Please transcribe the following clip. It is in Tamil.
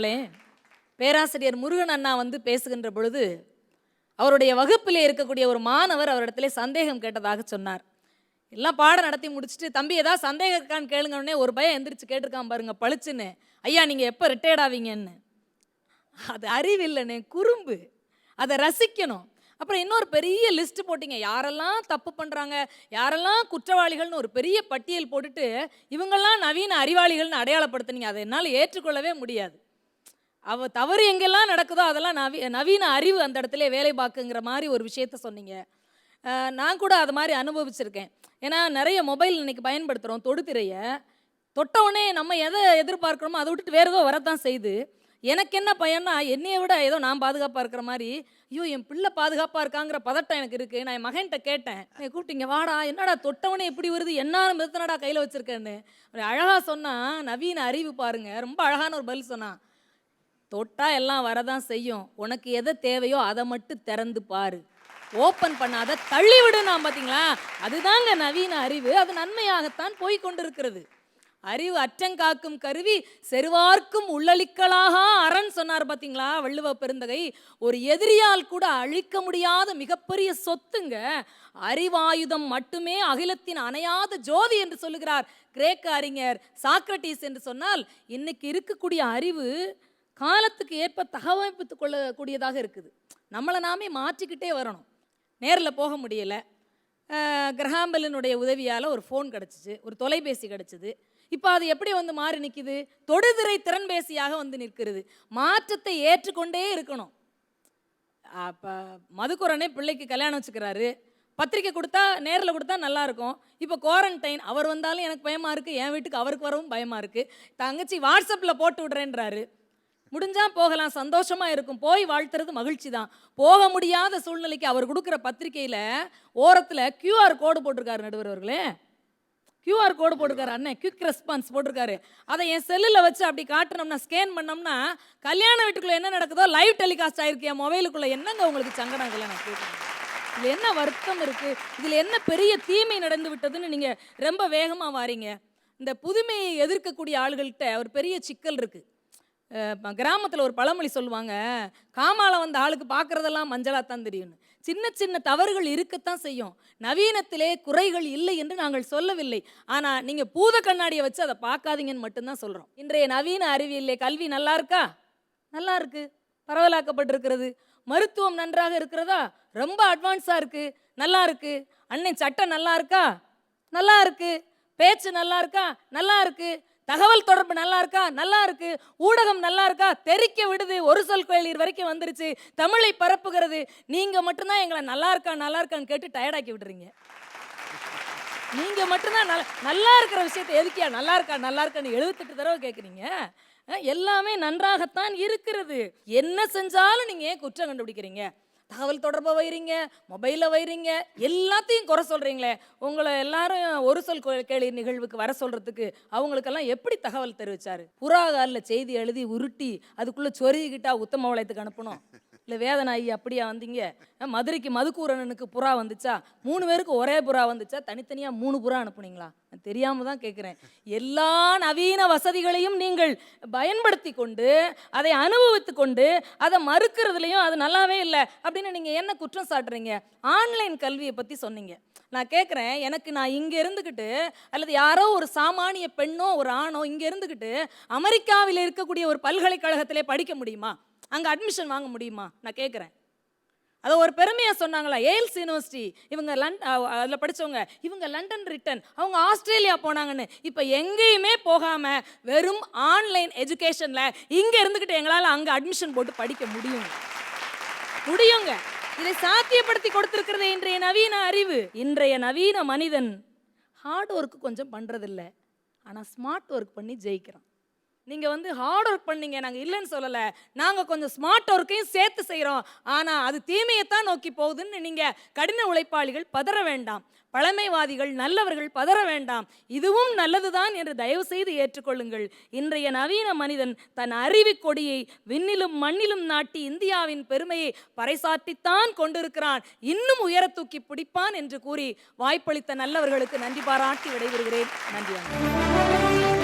அவர்களே பேராசிரியர் முருகன் அண்ணா வந்து பேசுகின்ற பொழுது அவருடைய வகுப்பிலே இருக்கக்கூடிய ஒரு மாணவர் அவரிடத்துல சந்தேகம் கேட்டதாக சொன்னார். எல்லாம் பாடம் நடத்தி முடிச்சுட்டு தம்பி ஏதாவது சந்தேகம் இருக்கான்னு கேளுங்கன்னே ஒரு பையன் எந்திரிச்சு கேட்டிருக்கான் பாருங்க பளிச்சுன்னு. ஐயா நீங்கள் எப்போ ரிட்டையர்ட் ஆவீங்கன்னு? அது அறிவில்லைண்ணே குறும்பு. அதை ரசிக்கணும். அப்புறம் இன்னொரு பெரிய லிஸ்ட் போட்டிங்க. யாரெல்லாம் தப்பு பண்ணுறாங்க யாரெல்லாம் குற்றவாளிகள்னு ஒரு பெரிய பட்டியல் போட்டுட்டு இவங்கெல்லாம் நவீன அறிவாளிகள்னு அடையாளப்படுத்துனீங்க. அதை என்னால் ஏற்றுக்கொள்ளவே முடியாது. அவ தவறு எங்கெல்லாம் நடக்குதோ அதெல்லாம் நவீ நவீன அறிவு அந்த இடத்துல வேலை பார்க்குங்கிற மாதிரி ஒரு விஷயத்த சொன்னீங்க. நான் கூட அது மாதிரி அனுபவிச்சிருக்கேன். ஏன்னா நிறைய மொபைல் இன்னைக்கு பயன்படுத்துகிறோம் தொடுதிரையை. தொட்டவுடனே நம்ம எதை எதிர்பார்க்குறோமோ அதை விட்டுட்டு வேறு ஏதோ வரத்தான் செய்து. எனக்கு என்ன பயன்னா என்னையை விட ஏதோ நான் பாதுகாப்பாக இருக்கிற மாதிரி ஐயோ என் பிள்ளை பாதுகாப்பாக இருக்காங்கிற பதட்டம் எனக்கு இருக்குது நான் என் மகன்கிட்ட கேட்டேன். என் கூப்பிட்டீங்க வாடா. என்னடா தொட்டவனே எப்படி வருது? என்ன மிதத்தனடா கையில் வச்சுருக்கேன்னு. அழகாக சொன்னால் நவீன அறிவு பாருங்க. ரொம்ப அழகான ஒரு பதில் சொன்னான் தொட்டா எல்லாம் வரதான் செய்யும். உனக்கு எதை தேவையோ அதை மட்டும் திறந்து பாரு. ஓப்பன் பண்ணாத தள்ளி விடு நான் பார்த்தீங்களா அதுதாங்க நவீன அறிவு. அது நன்மையாகத்தான் போய் கொண்டிருக்கிறது. அறிவு அற்றங்காக்கும் கருவி செருவார்க்கும் உள்ளளிக்கலாக அரண் சொன்னார் பார்த்தீங்களா வள்ளுவ பெருந்தகை. ஒரு எதிரியால் கூட அழிக்க முடியாத மிகப்பெரிய சொத்துங்க. அறிவாயுதம் மட்டுமே அகிலத்தின் அணையாத ஜோதி என்று சொல்லுகிறார் கிரேக்க அறிஞர் சாக்ரட்டிஸ் என்று சொன்னால் இன்னைக்கு இருக்கக்கூடிய அறிவு காலத்துக்கு ஏற்ப தகவமைப்பு கொள்ளக்கூடியதாக இருக்குது. நம்மளை நாமே மாற்றிக்கிட்டே வரணும். நேரில் போக முடியல. அஹ் உதவியால் ஒரு ஃபோன் கிடச்சிச்சு ஒரு தொலைபேசி கிடச்சிது. இப்போ அது எப்படி வந்து மாறி நிற்கிது தொடுதிரை திறன்பேசியாக வந்து நிற்கிறது. மாற்றத்தை ஏற்றுக்கொண்டே இருக்கணும். அப்போ மதுக்குரனே பிள்ளைக்கு கல்யாணம் வச்சுக்கிறாரு. பத்திரிக்கை கொடுத்தா நேரில் கொடுத்தா நல்லாயிருக்கும் இப்போ குவாரண்டைன் அவர் வந்தாலும் எனக்கு பயமாக இருக்குது என் வீட்டுக்கு அவருக்கு வரவும் பயமாக இருக்குது தங்கச்சி வாட்ஸ்அப்பில் போட்டு விடுறேன்றாரு. முடிஞ்சா போகலாம் சந்தோஷமா இருக்கும். போய் வாழ்த்துறது மகிழ்ச்சி தான் போக முடியாத சூழ்நிலைக்கு அவர் கொடுக்குற பத்திரிக்கையில ஓரத்துல கியூஆர் கோடு போட்டிருக்காரு நடுவர் அவர்களே. கியூஆர் கோடு போட்டிருக்காரு அண்ணன் குயிக் ரெஸ்பான்ஸ் போட்டிருக்காரு. அதை என் செல்லில் வச்சு அப்படி காட்டுனோம்னா ஸ்கேன் பண்ணோம்னா கல்யாண வீட்டுக்குள்ள என்ன நடக்குதோ லைவ் டெலிகாஸ்ட் ஆயிருக்கு. என் மொபைலுக்குள்ள என்னங்க உங்களுக்கு சங்கடம் இல்லை நான் கேட்குறேன்? இதில் என்ன வருத்தம் இருக்கு? இதில் என்ன பெரிய தீமை நடந்து விட்டதுன்னு நீங்க ரொம்ப வேகமா வாரீங்க. இந்த புதுமையை எதிர்க்கக்கூடிய ஆளுகள்கிட்ட ஒரு பெரிய சிக்கல் இருக்குது கிராமத்தில் ஒரு பழமொழி சொல்லுவாங்க காமால வந்த ஆளுக்கு பார்க்குறதெல்லாம் மஞ்சளாக தான் தெரியும்னு. சின்ன சின்ன தவறுகள் இருக்கத்தான் செய்யும். நவீனத்திலே குறைகள் இல்லை என்று நாங்கள் சொல்லவில்லை. ஆனால் நீங்கள் பூத கண்ணாடியை வச்சு அதை பார்க்காதீங்கன்னு மட்டும்தான் சொல்கிறோம் இன்றைய நவீன அறிவியலே கல்வி நல்லா இருக்கா? நல்லா இருக்கு. பரவலாக்கப்பட்டிருக்கிறது. மருத்துவம் நன்றாக இருக்கிறதா? ரொம்ப அட்வான்ஸாக இருக்குது நல்லா இருக்கு. அன்னை சட்டம் நல்லா இருக்கா? நல்லா இருக்கு. பேச்சு நல்லா இருக்கா? நல்லா இருக்குது தகவல் தொடர்பு நல்லா இருக்கா? நல்லா இருக்கு. ஊடகம் நல்லா இருக்கா? தெரிக்க விடுது. ஒரு சொல் கோயிலீர் வரைக்கும் வந்துருச்சு. தமிழை பரப்புகிறது. நீங்கள் மட்டும்தான் எங்களை நல்லா இருக்கா நல்லா இருக்கான்னு கேட்டு டயர்டாக்கி விடுறீங்க. நீங்கள் மட்டும்தான் நல்ல நல்லா இருக்கிற விஷயத்தை எதுக்கியா? நல்லா இருக்கா நல்லா இருக்கான்னு எழுபத்தெட்டு தடவை கேட்குறீங்க எல்லாமே நன்றாகத்தான் இருக்கிறது. என்ன செஞ்சாலும் நீங்கள் ஏன் குற்றம் கண்டுபிடிக்கிறீங்க? தகவல் தொடர்பை வைறீங்க மொபைலில் வைறீங்க எல்லாத்தையும் குறை சொல்கிறீங்களே உங்களை எல்லாரும் ஒரு சொல் கேள்வி நிகழ்வுக்கு வர சொல்கிறதுக்கு அவங்களுக்கெல்லாம் எப்படி தகவல் தெரிவிச்சாரு? புறாகாலில் செய்தி எழுதி உருட்டி அதுக்குள்ளே சொருகிக்கிட்டா உத்தம வளையத்துக்கு அனுப்பணும். இல்லை வேதனை ஐயா அப்படியா வந்தீங்க? மதுரைக்கு மதுக்கூரனுக்கு புறா வந்துச்சா? மூணு பேருக்கு ஒரே புறா வந்துச்சா? தனித்தனியாக மூணு புறா அனுப்புனீங்களா? நான் தெரியாமல் தான் கேட்குறேன் எல்லா நவீன வசதிகளையும் நீங்கள் பயன்படுத்தி கொண்டு அதை அனுபவித்து கொண்டு அதை மறுக்கிறதுலையும் அது நல்லாவே இல்லை அப்படின்னு நீங்கள் என்ன குற்றம் சாட்டுறீங்க? ஆன்லைன் கல்வியை பற்றி சொன்னீங்க. நான் கேட்குறேன் எனக்கு நான் இங்கே இருந்துக்கிட்டு அல்லது யாரோ ஒரு சாமானிய பெண்ணோ ஒரு ஆணோ இங்கே இருந்துக்கிட்டு அமெரிக்காவில் இருக்கக்கூடிய ஒரு பல்கலைக்கழகத்திலே படிக்க முடியுமா? அங்கே அட்மிஷன் வாங்க முடியுமா? நான் கேட்குறேன் அதை ஒரு பெருமையாக சொன்னாங்களா? ஏல்ஸ் யூனிவர்சிட்டி இவங்க லண்ட் அதில் படிச்சவங்க இவங்க லண்டன் ரிட்டன் அவங்க ஆஸ்திரேலியா போனாங்கன்னு. இப்போ எங்கேயுமே போகாமல் வெறும் ஆன்லைன் எஜுகேஷனில் இங்கே இருந்துக்கிட்டு எங்களால் அங்கே அட்மிஷன் போட்டு படிக்க முடியும். முடியுங்க. இதை சாத்தியப்படுத்தி கொடுத்துருக்கிறது இன்றைய நவீன அறிவு இன்றைய நவீன மனிதன். ஹார்ட் ஒர்க் கொஞ்சம் பண்ணுறதில்ல ஆனால் ஸ்மார்ட் ஒர்க் பண்ணி ஜெயிக்கிறான். நீங்கள் வந்து ஹார்ட் ஒர்க் பண்ணீங்க நாங்கள் இல்லைன்னு சொல்லலை. நாங்கள் கொஞ்சம் ஸ்மார்ட் ஒர்க்கையும் சேர்த்து செய்கிறோம் ஆனால் அது தீமையைத்தான் நோக்கி போகுதுன்னு நீங்கள் கடின உழைப்பாளிகள் பதற வேண்டாம். பழமைவாதிகள் நல்லவர்கள் பதற வேண்டாம். இதுவும் நல்லதுதான் என்று தயவு செய்து ஏற்றுக்கொள்ளுங்கள். இன்றைய நவீன மனிதன் தன் அறிவு கொடியை விண்ணிலும் மண்ணிலும் நாட்டி இந்தியாவின் பெருமையை பறைசாற்றித்தான் கொண்டிருக்கிறான். இன்னும் உயர தூக்கி பிடிப்பான் என்று கூறி வாய்ப்பளித்த நல்லவர்களுக்கு நன்றி பாராட்டி விடைபெறுகிறேன். நன்றி.